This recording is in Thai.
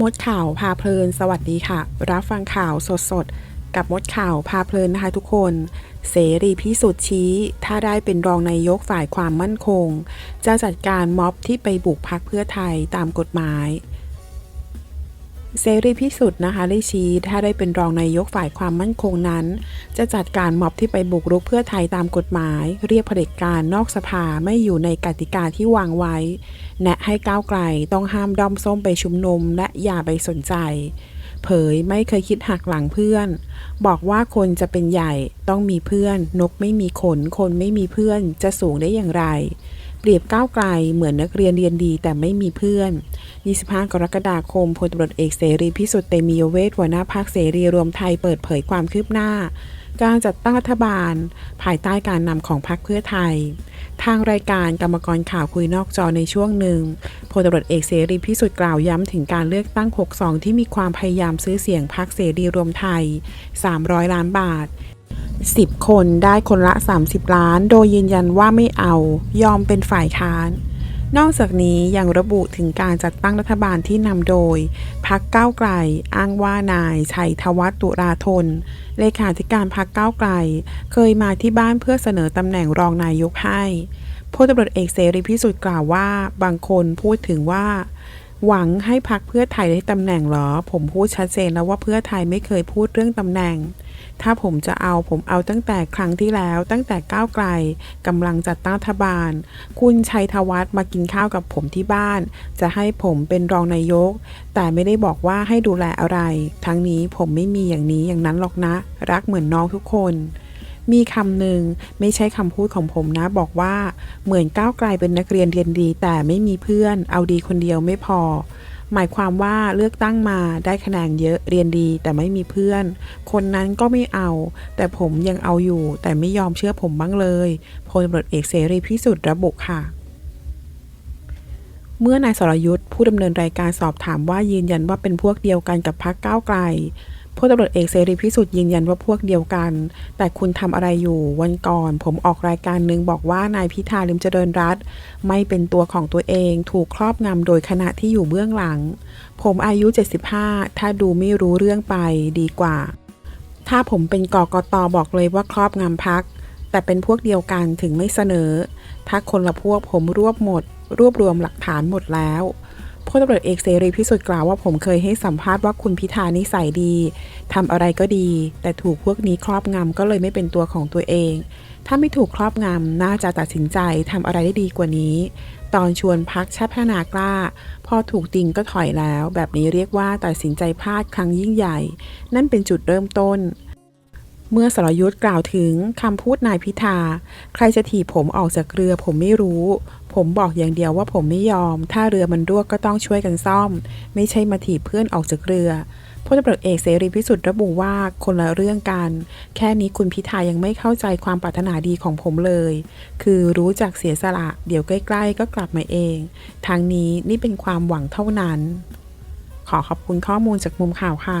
มดข่าวพาเพลิน สวัสดีค่ะ รับฟังข่าวสดๆกับมดข่าวพาเพลินนะคะทุกคน เสรีพิสุทธิ์ชี้ ถ้าได้เป็นรองนายกฝ่ายความมั่นคง จะจัดการม็อบที่ไปบุกพักเพื่อไทยตามกฎหมาย เสรีพิสุทธิ์นะคะได้ชี้ ถ้าได้เป็นรองนายกฝ่ายความมั่นคงนั้น จะจัดการม็อบที่ไปบุกรุกเพื่อไทยตามกฎหมาย เรียกเผด็จการนอกสภาไม่อยู่ในกติกาที่วางไว้ แนะให้ก้าวไกลต้องห้ามด้อมส้มไปชุมนุมและอย่าไปสนใจ เผยไม่เคยคิดหักหลังเพื่อน บอกว่าคนจะเป็นใหญ่ต้องมีเพื่อน นกไม่มีขน คนไม่มีเพื่อนจะสูงได้อย่างไร เปรียบก้าวไกลเหมือนนักเรียนเรียนดีแต่ไม่มีเพื่อน 25 กรกฎาคมพลตำรวจเอกเสรีพิสุทธิ์เตมียเวทหัวหน้าพรรคเสรีรวมไทยเปิดเผยความคืบหน้า การจัดตั้งรัฐบาล ภายใต้การนำของพรรคเพื่อไทย ทางรายการกรรมกรข่าวคุยนอกจอในช่วงหนึ่งพลตำรวจเอกเสรีพิสุทธิ์กล่าวย้ำถึงการเลือกตั้ง 62 ที่มีความพยายามซื้อเสียงพรรคเสรีรวมไทย 300 ล้านบาท 10 คนได้คนละ 30 ล้าน โดยยืนยันว่าไม่เอา ยอมเป็นฝ่ายค้าน นอกจากนี้ยังระบุถึงการจัดตั้งรัฐบาลที่นำโดย พักก้าวไกล อ้างว่านายชัยธวัฒน์ตุราธน เลขาธิการพักก้าวไกล เคยมาที่บ้านเพื่อเสนอตำแหน่งรองนายกให้พลตำรวจเอกเสรีพิสุทธิ์กล่าวว่า บางคนพูดถึงว่า หวังให้พักเพื่อไทยได้ตำแหน่งเหรอ ผมพูดชัดเจนแล้วว่าเพื่อไทยไม่เคยพูดเรื่องตำแหน่ง ถ้าผมจะเอาผมเอาตั้งแต่ครั้งที่แล้ว ตั้งแต่ก้าวไกลกำลังจัดตั้งรัฐบาล คุณชัยธวัฒน์มากินข้าวกับผมที่บ้าน จะให้ผมเป็นรองนายก แต่ไม่ได้บอกว่าให้ดูแลอะไร ทั้งนี้ผมไม่มีอย่างนี้อย่างนั้นหรอกนะ รักเหมือนน้องทุกคน มีคำหนึ่งไม่ใช่คำพูดของผมนะ บอกว่าเหมือนก้าวไกลเป็นนักเรียนเรียนดี แต่ไม่มีเพื่อน เอาดีคนเดียวไม่พอ หมายความว่าเลือกตั้งมาได้คะแนนเยอะเรียนดีแต่ไม่มีเพื่อน คนนั้นก็ไม่เอา แต่ผมยังเอาอยู่ แต่ไม่ยอมเชื่อผมบ้างเลยพลตำรวจเอกเสรีพิสุทธิ์ระบุค่ะเมื่อนายสรยุทธ์ผู้ดำเนินรายการสอบถามว่ายืนยันว่าเป็นพวกเดียวกันกับพรรคก้าวไกล พลตำรวจเอกเสรีพิสุทธิ์ยืนยันว่าพวกเดียวกัน แต่คุณทำอะไรอยู่วันก่อน ผมออกรายการหนึ่งบอกว่านายพิธาลิมเจริญรัตไม่เป็นตัวของตัวเองถูกครอบงำโดยคณะที่อยู่เบื้องหลัง ผมอายุ 75 ถ้าดูไม่รู้เรื่องไปดีกว่า ถ้าผมเป็นกกตบอกเลยว่าครอบงำพัก แต่เป็นพวกเดียวกันถึงไม่เสนอ ถ้าคนละพวกผมรวบหมด รวบรวมหลักฐานหมดแล้ว พลตำรวจเอกเสรีพิสุทธิ์กล่าวว่าผมเคยให้สัมภาษณ์ว่าคุณพิธานิสัยดีทำอะไรก็ดี แต่ถูกพวกนี้ครอบงำก็เลยไม่เป็นตัวของตัวเอง ถ้าไม่ถูกครอบงำน่าจะตัดสินใจทำอะไรได้ดีกว่านี้ ตอนชวนพักชาติพัฒนากล้า พอถูกติงก็ถอยแล้ว แบบนี้เรียกว่าตัดสินใจพลาดครั้งยิ่งใหญ่ นั่นเป็นจุดเริ่มต้นเมื่อสรยุทธ์กล่าวถึงคำพูดนายพิธา ใครจะถีบผมออกจากเรือผมไม่รู้ ผมบอกอย่างเดียวว่าผมไม่ยอม ถ้าเรือมันรั่วก็ต้องช่วยกันซ่อม ไม่ใช่มาถีบเพื่อนออกจากเรือพลตำรวจเอกเสรีพิสุทธิ์ระบุว่าคนละเรื่องกัน แค่นี้คุณพิธายังไม่เข้าใจความปรารถนาดีของผมเลย คือรู้จักเสียสละ เดี๋ยวใกล้ ๆ ก็กลับมาเอง ทางนี้นี่เป็นความหวังเท่านั้น ขอขอบคุณข้อมูลจากมุมข่าวค่ะ